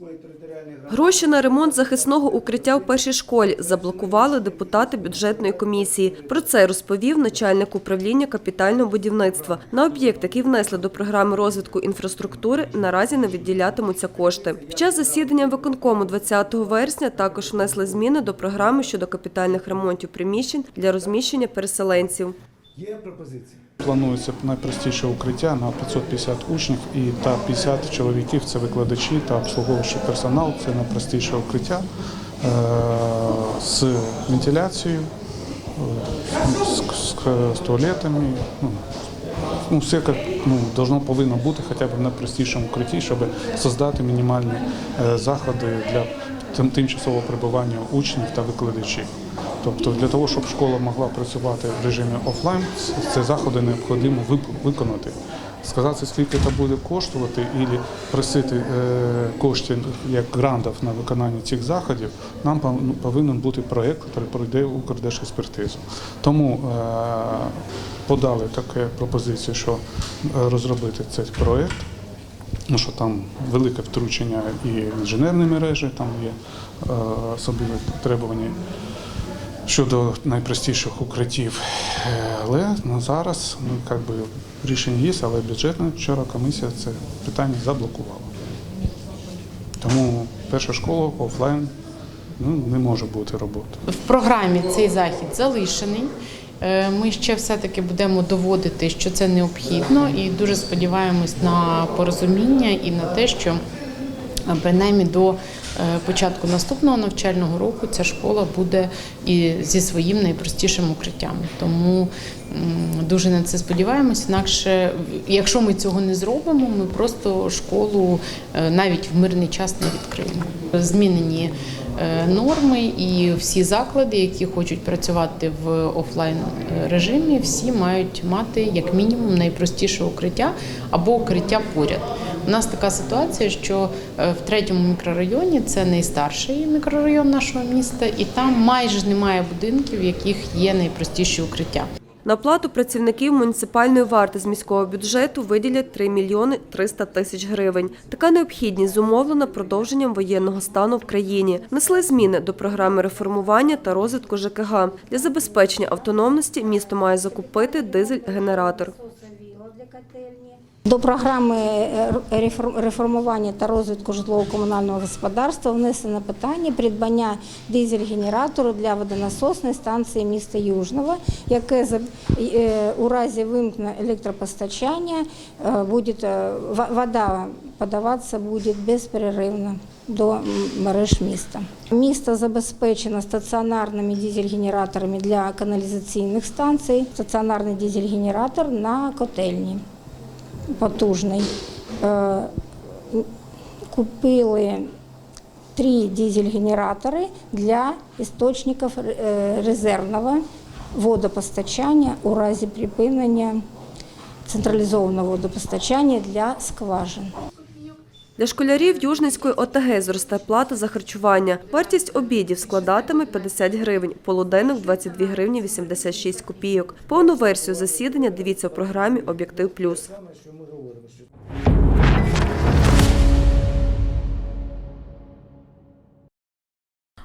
міської територіальної громади. Гроші на ремонт захисного укриття в першій школі заблокували депутати бюджетної комісії. Про це розповів начальник управління капітального будівництва. На об'єкт, який внесли до програми розвитку інфраструктури, наразі не відділятимуться кошти. Під час засідання виконкому 20 вересня також внесли зміни до програми щодо капітальних ремонтів приміщень для розміщення переселенців. Є пропозиції? Планується найпростіше укриття на 550 учнів і та 50 чоловіків це викладачі та обслуговуючий персонал. Це найпростіше укриття е, з вентиляцією, з, туалетами. Ну, ну, все як ну, должно повинно бути хоча б в найпростішому укритті, щоб створити мінімальні е, заходи для тимчасового перебування учнів та викладачів. Тобто для того, щоб школа могла працювати в режимі офлайн, ці заходи необхідно виконати. Сказати, скільки це буде коштувати, і просити е, коштів як грантів на виконання цих заходів, нам ну, повинен бути проєкт, який пройде Укрдержекспертизу. Тому е, подали таку пропозицію, що е, розробити цей проєкт. Ну, що там велике втручення і інженерні мережі, там є особливі требування щодо найпростіших укриттів. Але на зараз ну, як би, рішення є, але бюджетна вчора комісія це питання заблокувала. Тому перша школа офлайн ну, не може бути роботи. В програмі цей захід залишений. Е, Ми ще все-таки будемо доводити, що це необхідно, і дуже сподіваємось на порозуміння і на те, що принаймні до початку наступного навчального року ця школа буде і зі своїм найпростішим укриттям. Тому дуже на це сподіваємось. Інакше, якщо ми цього не зробимо, ми просто школу е, навіть в мирний час не відкриємо. Змінені е, норми і всі заклади, які хочуть працювати в офлайн режимі, всі мають мати як мінімум найпростіше укриття або укриття поряд. У нас така ситуація, що е, в третьому мікрорайоні це найстарший мікрорайон нашого міста, і там майже немає будинків, в яких є найпростіші укриття. На оплату працівників муніципальної варти з міського бюджету виділять 3 мільйони 300 тисяч гривень. Така необхідність зумовлена продовженням воєнного стану в країні. Внесли зміни до програми реформування та розвитку ЖКГ. Для забезпечення автономності місто має закупити дизель-генератор. До програми е, реформування та розвитку житлово-комунального господарства внесено питання придбання дизель-генератору для водонасосної станції міста Южного, яке е, у разі вимкнення електропостачання е, буде вода подаватися буде безперервно до мереж міста. Місто забезпечено стаціонарними дизель-генераторами для каналізаційних станцій, стаціонарний дизель-генератор на котельні потужний. Е, Купили три дизель-генератори для істочників е, резервного водопостачання у разі припинення централізованого водопостачання для скважин. Для школярів Южницької ОТГ зросте плата за харчування. Вартість обідів складатиме 50 гривень, полуденок – 22 гривні 86 копійок. Повну версію засідання дивіться в програмі «Об'єктив плюс».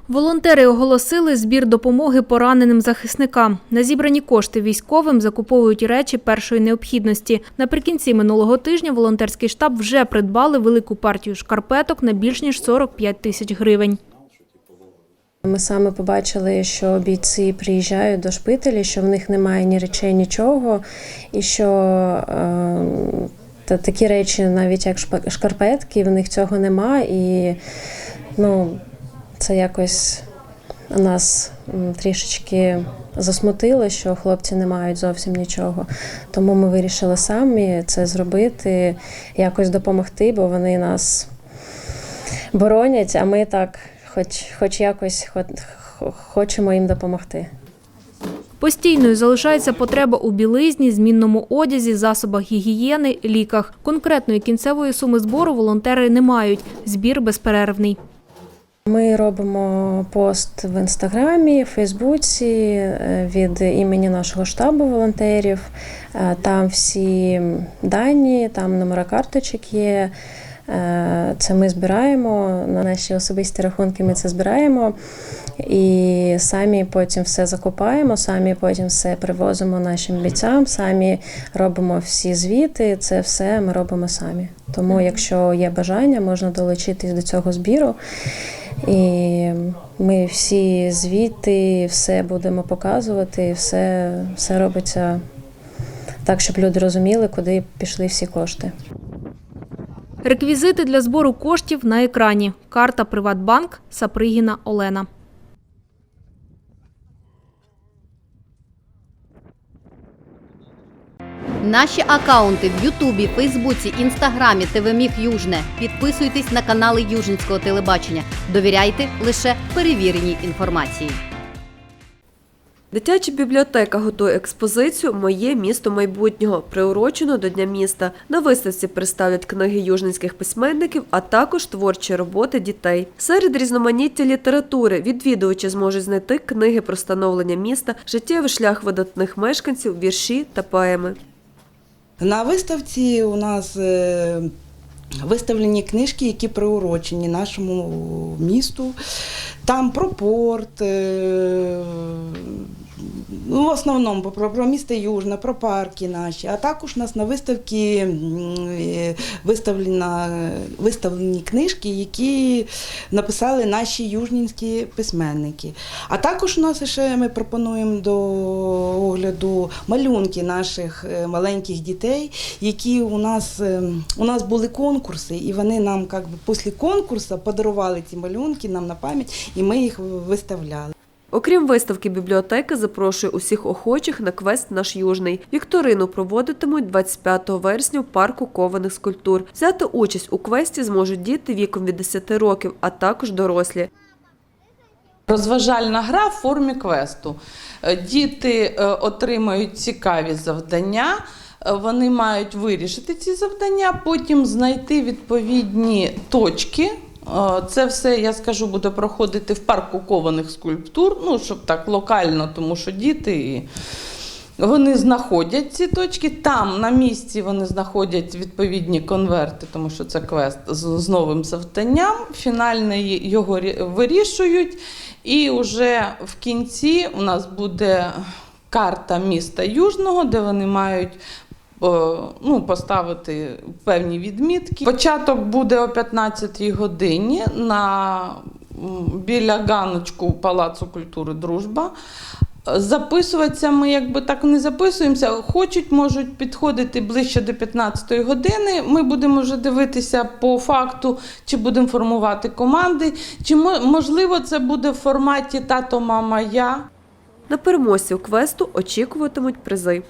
Волонтери оголосили збір допомоги пораненим захисникам. На зібрані кошти військовим закуповують речі першої необхідності. Наприкінці минулого тижня волонтерський штаб вже придбали велику партію шкарпеток на більш ніж 45 тисяч гривень. Ми саме побачили, що бійці приїжджають до шпиталі, що в них немає ні речей, нічого, і що е, та, такі речі, навіть як шкарпетки, в них цього нема. І ну, це якось нас трішечки засмутило, що хлопці не мають зовсім нічого. Тому ми вирішили самі це зробити, якось допомогти, бо вони нас боронять, а ми так, хоч, хоч якось хоч, хочемо їм допомогти. Постійною залишається потреба у білизні, змінному одязі, засобах гігієни, ліках. Конкретної кінцевої суми збору волонтери не мають. Збір безперервний. Ми робимо пост в інстаграмі, Фейсбуці е, від імені нашого штабу волонтерів. Е, Там всі дані, там номера карточок є. Е, Це ми збираємо на наші особисті рахунки. Ми це збираємо і самі потім все закупаємо, самі потім все привозимо нашим бійцям, самі робимо всі звіти. Це все ми робимо самі. Тому, якщо є бажання, можна долучитись до цього збіру. І ми всі звіти, все будемо показувати, все, все робиться так, щоб люди розуміли, куди пішли всі кошти. Реквізити для збору коштів на екрані. Карта Приватбанк Сапригіна Олена. Наші акаунти в Ютубі, Фейсбуці, Інстаграмі, ТВ Южне. Підписуйтесь на канали Южницького телебачення. Довіряйте лише перевіреній інформації. Дитяча бібліотека готує експозицію Моє місто майбутнього, приурочену до Дня міста. На виставці представлять книги южницьких письменників, а також творчі роботи дітей. Серед різноманіття літератури відвідувачі зможуть знайти книги про становлення міста, життєвий шлях видатних мешканців, вірші та поеми. На виставці у нас е, виставлені книжки, які приурочені нашому місту. Там про порт, е, ну, в основному про, про місто Южне, про парки наші. А також у нас на виставці е, виставлені книжки, які написали наші южнінські письменники. А також у нас ще ми пропонуємо до огляду малюнки наших е, маленьких дітей, які у нас е, у нас були конкурси, і вони нам як би, після конкурсу подарували ці малюнки нам на пам'ять, і ми їх виставляли. Окрім виставки, бібліотека запрошує усіх охочих на квест Наш Южний. Вікторину проводитимуть 25 вересня в парку кованих скульптур. Взяти участь у квесті зможуть діти віком від 10 років, а також дорослі. Розважальна гра в формі квесту. Е, Діти е, отримають цікаві завдання. е, Вони мають вирішити ці завдання, потім знайти відповідні точки. Е, Це все, я скажу, буде проходити в парку кованих скульптур, ну, щоб так локально, тому що діти. Вони знаходять ці точки. Там на місці вони знаходять відповідні конверти, тому що це квест з, новим завданням. Фінально його вирішують. І вже в кінці у нас буде карта міста Южного, де вони мають. Е, Ну, поставити певні відмітки. Початок буде о 15-й годині на біля ганочку Палацу культури Дружба. Записуватися ми якби так не записуємося. Хочуть, можуть підходити ближче до 15-ї години. Ми будемо вже дивитися по факту, чи будемо формувати команди, чи можливо це буде в форматі тато, мама, я. На переможців квесту очікуватимуть призи.